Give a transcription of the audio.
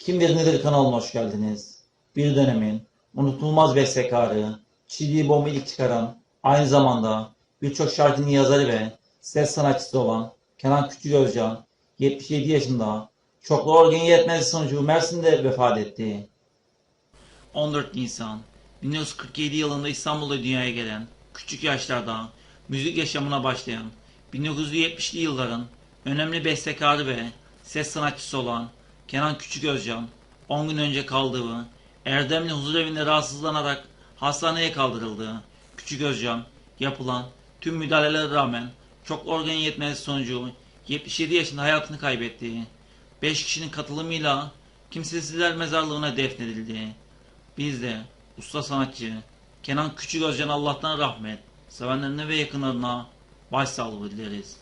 Kim Bilir Nedir kanalına hoş geldiniz. Bir dönemin unutulmaz bestekarı, çiğliği bomba ilk çıkaran, aynı zamanda birçok şarkının yazarı ve ses sanatçısı olan Kenan Küçük Özcan, 77 yaşında çoklu organ yetmezliği sonucu Mersin'de vefat etti. 14 Nisan 1947 yılında İstanbul'da dünyaya gelen, küçük yaşlarda müzik yaşamına başlayan, 1970'li yılların önemli bestekarı ve ses sanatçısı olan Kenan Küçük Özcan, 10 gün önce kaldığı Erdemli huzurevinde rahatsızlanarak hastaneye kaldırıldı. Küçük Özcan, yapılan tüm müdahalelere rağmen çok organ yetmezliği sonucu 77 yaşında hayatını kaybetti. 5 kişinin katılımıyla kimsesizler mezarlığına defnedildi. Biz de usta sanatçı Kenan Küçük Özcan Allah'tan rahmet, sevenlerine ve yakınlarına başsağlığı dileriz.